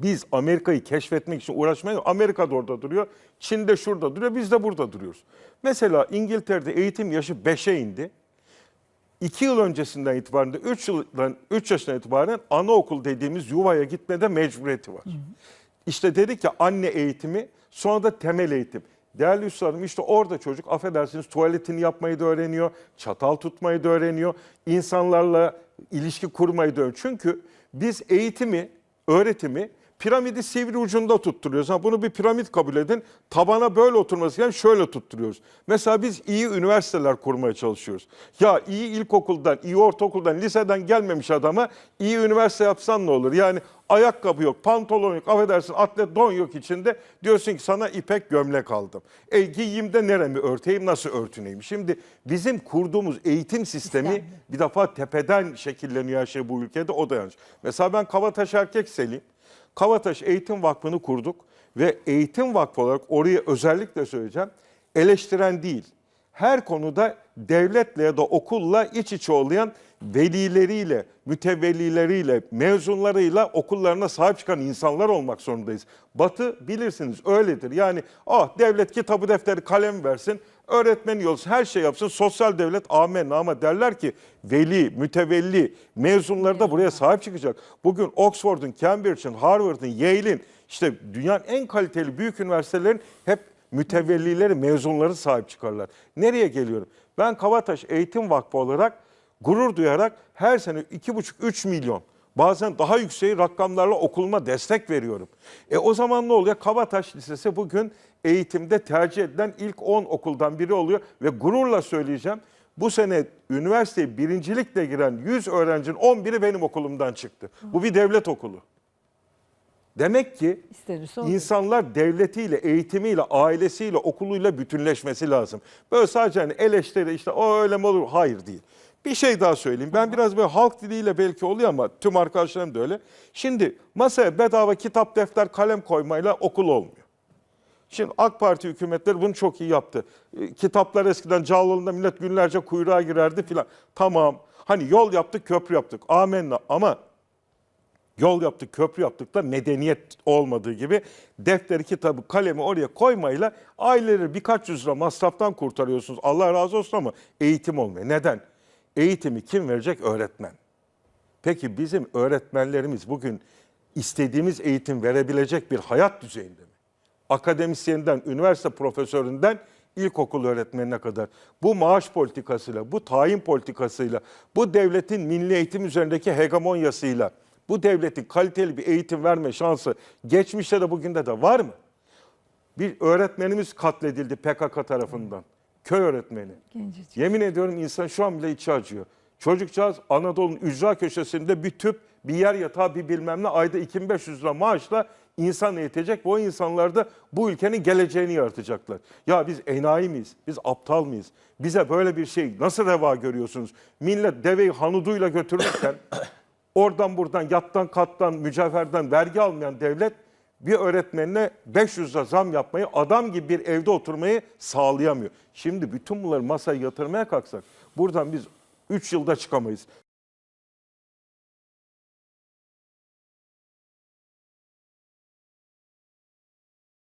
Biz Amerika'yı keşfetmek için uğraşmayız. Amerika da orada duruyor. Çin de şurada duruyor. Biz de burada duruyoruz. Mesela İngiltere'de eğitim yaşı 5'e indi. 2 yıl öncesinden itibaren de 3 yıldan 3 yaşından itibaren anaokul dediğimiz yuvaya gitmede mecburiyeti var. İşte dedik ya anne eğitimi sonra da temel eğitim. Değerli üstadım işte orada çocuk affedersiniz tuvaletini yapmayı da öğreniyor, çatal tutmayı da öğreniyor, insanlarla ilişki kurmayı da öğreniyor. Çünkü biz eğitimi, öğretimi piramidi sivri ucunda tutturuyoruz. Ha, bunu bir piramit kabul edin. Tabana böyle oturması yani şöyle tutturuyoruz. Mesela biz iyi üniversiteler kurmaya çalışıyoruz. Ya iyi ilkokuldan, iyi ortaokuldan, liseden gelmemiş adama iyi üniversite yapsan ne olur? Yani ayakkabı yok, pantolon yok, affedersin atlet don yok içinde. Diyorsun ki sana ipek gömlek aldım. E giyeyim de neremi örteyim, nasıl örtüneyim? Şimdi bizim kurduğumuz eğitim sistemi Sistem. bir defa tepeden şekilleniyor her şey bu ülkede o da yanlış. Mesela ben Kavataş Erkek Selim. Kavataş Eğitim Vakfı'nı kurduk ve Eğitim Vakfı olarak oraya özellikle söyleyeceğim eleştiren değil. Her konuda devletle ya da okulla iç içe olayan velileriyle, mütevellileriyle, mezunlarıyla okullarına sahip çıkan insanlar olmak zorundayız. Batı bilirsiniz öyledir. Yani ah devlet kitabı defteri kalem versin, öğretmen yolsun, her şey yapsın. Sosyal devlet amenna ama derler ki veli, mütevelli, mezunları da buraya sahip çıkacak. Bugün Oxford'un, Cambridge'in, Harvard'ın, Yale'in işte dünyanın en kaliteli büyük üniversitelerin hep mütevellileri, mezunları sahip çıkarlar. Nereye geliyorum? Ben Kavataş Eğitim Vakfı olarak gurur duyarak her sene 2,5-3 milyon bazen daha yüksek rakamlarla okuluma destek veriyorum. E o zaman ne oluyor? Kavataş Lisesi bugün eğitimde tercih edilen ilk 10 okuldan biri oluyor ve gururla söyleyeceğim. Bu sene üniversiteye birincilikle giren 100 öğrencinin 11'i benim okulumdan çıktı. Bu bir devlet okulu. Demek ki İstenirse olur. insanlar devletiyle, eğitimiyle, ailesiyle, okuluyla bütünleşmesi lazım. Böyle sadece hani eleştiri işte o öyle mi olur? Hayır değil. Bir şey daha söyleyeyim. Ben biraz böyle halk diliyle belki oluyor ama tüm arkadaşlarım da öyle. Şimdi masaya bedava kitap, defter, kalem koymayla okul olmuyor. Şimdi AK Parti hükümetleri bunu çok iyi yaptı. E, Kitaplar eskiden Cağaloğlu'nda millet günlerce kuyruğa girerdi filan. Tamam. Hani yol yaptık, köprü yaptık. Amenna. Ama yol yaptık, köprü yaptık da medeniyet olmadığı gibi defteri, kitabı, kalemi oraya koymayla aileleri birkaç yüz lira masraftan kurtarıyorsunuz. Allah razı olsun ama eğitim olmuyor. Neden? Eğitimi kim verecek? Öğretmen. Peki bizim öğretmenlerimiz bugün istediğimiz eğitim verebilecek bir hayat düzeyinde mi? Akademisyeninden, üniversite profesöründen ilkokul öğretmenine kadar bu maaş politikasıyla, bu tayin politikasıyla, bu devletin milli eğitim üzerindeki hegemonyasıyla, bu devletin kaliteli bir eğitim verme şansı geçmişte de bugün de de var mı? Bir öğretmenimiz katledildi PKK tarafından. Köy öğretmeni. Gencecik. Yemin ediyorum insan şu an bile içi acıyor. Çocukcağız Anadolu'nun ücra köşesinde bir tüp, bir yer yatağı, bir bilmem ne ayda 2500 lira maaşla insan eğitecek. Bu insanlar da bu ülkenin geleceğini yaratacaklar. Ya biz enayi miyiz? Biz aptal mıyız? Bize böyle bir şey nasıl reva görüyorsunuz? Millet deveyi hanuduyla götürürken oradan buradan yattan kattan mücevherden vergi almayan devlet bir öğretmenine 500 lira zam yapmayı adam gibi bir evde oturmayı sağlayamıyor. Şimdi bütün bunları masaya yatırmaya kalksak buradan biz 3 yılda çıkamayız.